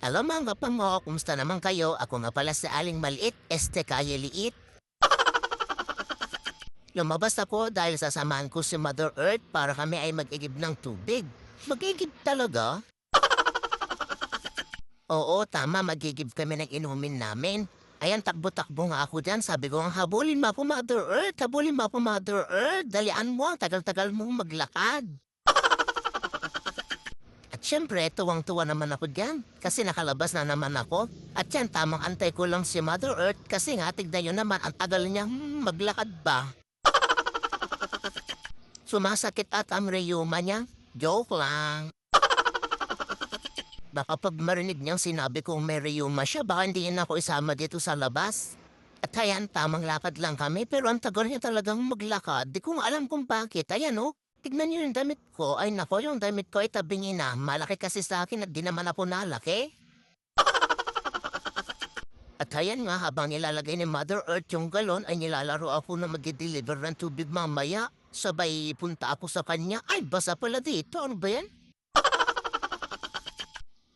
Hello mga kapango, kumusta naman kayo? Ako nga pala si Aling Maliit, este kaya liit. Lumabas ako dahil sasamahan ko si Mother Earth para kami ay mag-igib ng tubig. Mag-igib talaga? Oo, tama, mag-igib kami ng inumin namin. Ayan, takbo-takbo nga ako dyan. Sabi ko, habulin mo ako, Mother Earth. Habulin mo ako, Mother Earth. Dalian mo, tagal-tagal mong maglakad. At syempre, tuwang-tuwa naman ako dyan. Kasi nakalabas na naman ako. At yan, tamang antay ko lang si Mother Earth. Kasi nga, tignan nyo naman, ang tagal niya hmm, maglakad ba. Sumasakit at ang reyuma niya. Joke lang. Baka pag marinig niyang sinabi kong may reyuma siya, baka hindi niya ako isama dito sa labas. At ayan, tamang lakad lang kami, pero ang tagal niya talagang maglakad. Di ko alam kung bakit. Ayan oh, tignan niyo yung damit ko. Ay nako, yung damit ko ay tabingin na. Malaki kasi sa akin at di naman ako nalaki. At ayan nga, habang nilalagay ni Mother Earth yung galon, ay nilalaro ako na mag-deliver ng tubig mamaya. Sabay punta ako sa kanya. Ay, basa pala dito. Ano ba yan?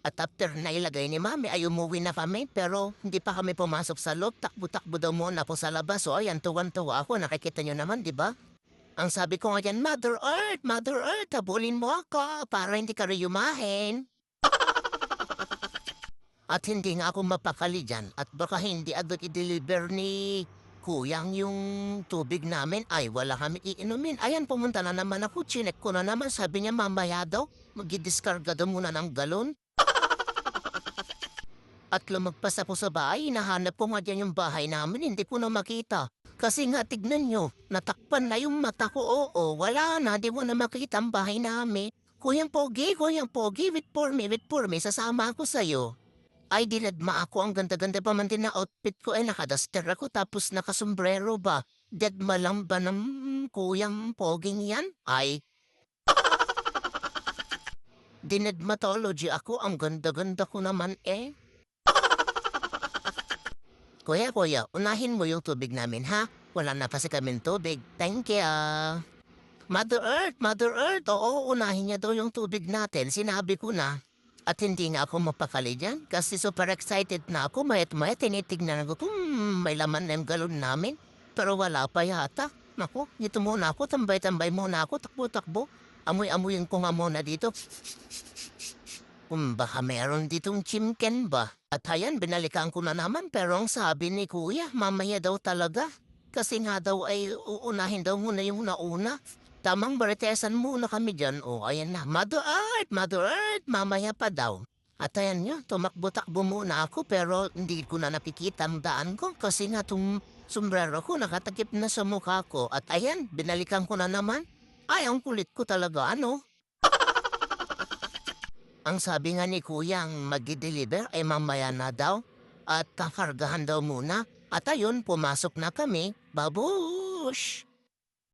At after na ilagay ni Mami ay umuwi na kami pero hindi pa kami pumasok sa loob. Takbo-takbo daw muna po sa labas. So ayan, tuwan-tuwa ako. Nakikita nyo naman, di ba? Ang sabi ko nga yan, Mother Earth, Mother Earth, habulin mo ako para hindi ka reyumahin. At hindi nga ako mapakali dyan at baka hindi agad i-deliver ni Kuyang yung tubig namin ay wala kami iinumin. Ayan, pumunta na naman ako. Chinek ko na naman. Sabi niya mamaya daw, mag-discarga daw muna ng galon. At lumagpas ako sa bahay, hinahanap ko nga dyan yung bahay namin, hindi ko na makita. Kasi nga, tignan nyo, natakpan na yung mata ko, oo, wala na, di mo na makita ang bahay namin. Kuyang Pogi, Kuyang Pogi, wait for me, wait for me, sasama ako sa'yo. Ay, dinadma ako, ang ganda-ganda pa man din na outfit ko, ay nakadaster ako, tapos nakasombrero ba? Deadma lang ba ng Kuyang Poging yan? Ay, dinadmatology ako, ang ganda-ganda ko naman eh. Kuya, kuya, unahin mo yung tubig namin, ha? Wala na kasi kaming tubig. Thank you. Mother Earth, Mother Earth, oo, unahin niya daw yung tubig natin. Sinabi ko na. At hindi nga ako mapakali dyan kasi super excited na ako. Mayat maya tinitignan ko kung may laman na yung galon namin. Pero wala pa yata. Naku, dito muna ako, tambay-tambay muna ako, takbo-takbo. Amoy-amoyin ko nga muna dito. Kung baka meron ditong chimken ba? At ayan, binalikan ko na naman pero ang sabi ni kuya, mamaya daw talaga. Kasi nga daw ay uunahin daw muna yung nauna. Tamang baritesan muna kami dyan. O ayan na, Mother Earth, Mother Earth, mamaya pa daw. At ayan nyo, tumakbo-takbo muna ako pero hindi ko na nakikita ang daan ko kasi nga itong sombrero ko nakatakip na sa mukha ko. At ayan, binalikan ko na naman. Ay, ang kulit ko talaga, ano? Ang sabi nga ni Kuya, ang mag-deliver ay mamaya na daw at kakargahan daw muna. At ayun, pumasok na kami. Babush!